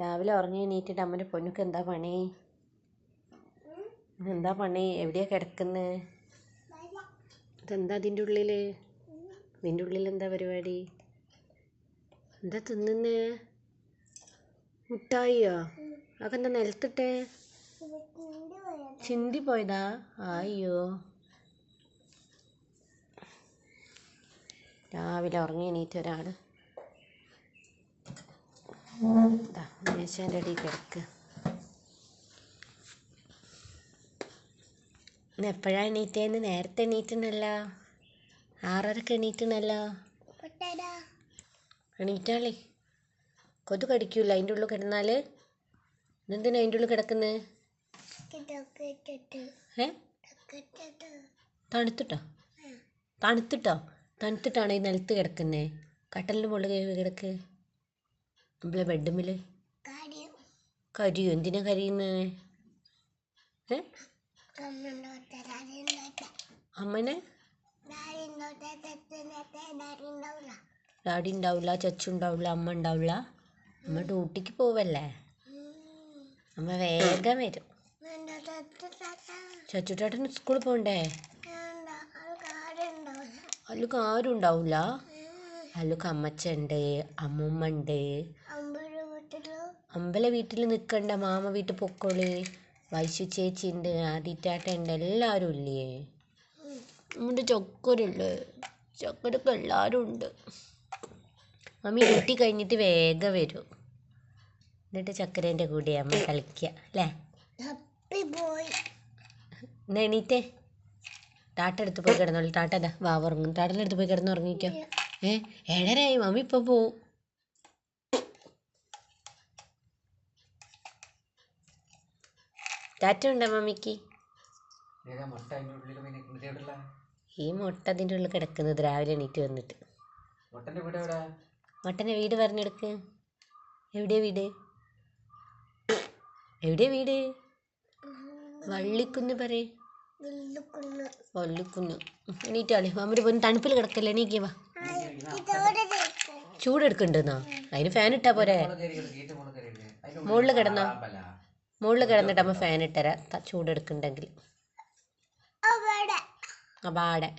രാവിലെ ഉറങ്ങി എണീറ്റിട്ട് അമ്മന്റെ പൊന്നുക്ക് എന്താ പണി? എന്താ പണി? എവിടെയാ കിടക്കുന്നത് ഇതെന്താ അതിന്റെ ഉള്ളിൽ ഇതിന്റെ ഉള്ളിൽ എന്താ പരിപാടി? എന്താ തിന്നുന്നേ? മുട്ടായിയോ? അതൊക്കെ എന്താ നിലത്തിട്ടേ? ചിന്തി പോയതാ? അയ്യോ രാവിലെ ഉറങ്ങി എണീറ്റ് ഒരാൾ മേശേന്റെ അടിയിൽ കിടക്ക്. ഇന്ന് എപ്പോഴാണ് എണീറ്റേന്ന് നേരത്തെ എണീറ്റണല്ലോ. ആറരക്ക് എണീറ്റണല്ലോ. എണീറ്റാളേ. കൊതു കടിക്കൂല അതിന്റെ ഉള്ളിൽ കിടന്നാൽ ഇതെന്തിനാ അതിന്റെ ഉള്ളിൽ കിടക്കുന്നത് ഏ? തണുത്തിട്ടോ? തണുത്തിട്ടോ? തണുത്തിട്ടാണ് ഈ നിലത്ത് കിടക്കുന്നത് കട്ടലിന് മുകളിൽ കയറി കിടക്ക്. നമ്മളെ ബെഡുമ്മിൽ കരിയോ? എന്തിനാ കരിയുന്നത് ഏ? അമ്മനെ? ഡാഡി ഉണ്ടാവില്ല ചച്ചു ഉണ്ടാവില്ല അമ്മ ഉണ്ടാവില്ല അമ്മ ഡ്യൂട്ടിക്ക് പോവല്ലേ? അമ്മ വേഗം വരും. ചച്ചുട്ടേട്ടന് സ്കൂളിൽ പോകണ്ടേ അല്ലുക്ക് ആരും ഉണ്ടാവില്ല അല്ലുക്ക് അമ്മച്ചുണ്ട് അമ്മൂമ്മ ഉണ്ട് അമ്പല വീട്ടിൽ നിൽക്കണ്ട മാമ വീട്ടിൽ പൊക്കോളി. വൈശു ചേച്ചി ഉണ്ട് ആദിറ്റാട്ട ഉണ്ട് എല്ലാവരും ഇല്ലേ? നമ്മുടെ ചക്കരല്ലേ ചക്കരൊക്കെ എല്ലാവരും ഉണ്ട് മമ്മി ഡ്യൂട്ടി കഴിഞ്ഞിട്ട് വേഗം വരും. എന്നിട്ട് ചക്കരേന്റെ കൂടെ അമ്മ കളിക്കുക അല്ലേ? എന്നാ എണീറ്റേ? ടാട്ട എടുത്ത് പോയി കിടന്നോളൂ. ടാട്ട അതാ വാ ഉറങ്ങും. ടാട്ടന്റെ അടുത്ത് പോയി കിടന്ന് ഉറങ്ങിക്കോ. ഏ ഏഴരയായി. മമ്മി ഇപ്പോൾ പോവും. ടാറ്റ ഉണ്ടോ മമ്മിക്ക്? ഈ മുട്ട അതിന്റെ ഉള്ളിൽ കിടക്കുന്നത് രാവിലെ എണീറ്റ് വന്നിട്ട്. മുട്ടന്റെ വീട് പറഞ്ഞെടുക്ക് എവിടെയാ വീട്? എവിടെയാ വീട്? വള്ളിക്കുന്ന് പറയേ. വള്ളിക്കുന്ന്. എണീറ്റാളി മാമര് പോയി തണുപ്പിൽ കിടക്കല്ലേ? എണീക്കുക വാ. ചൂടെടുക്കണ്ടെന്നാ അതിന് ഫാൻ ഇട്ടാ പോരെ. മുകളിൽ കിടന്നോ. മുകളിൽ കിടന്നിട്ട് അമ്മ ഫാൻ ഇട്ടരാ. ചൂടെടുക്കുന്നുണ്ടെങ്കിൽ അപാടെ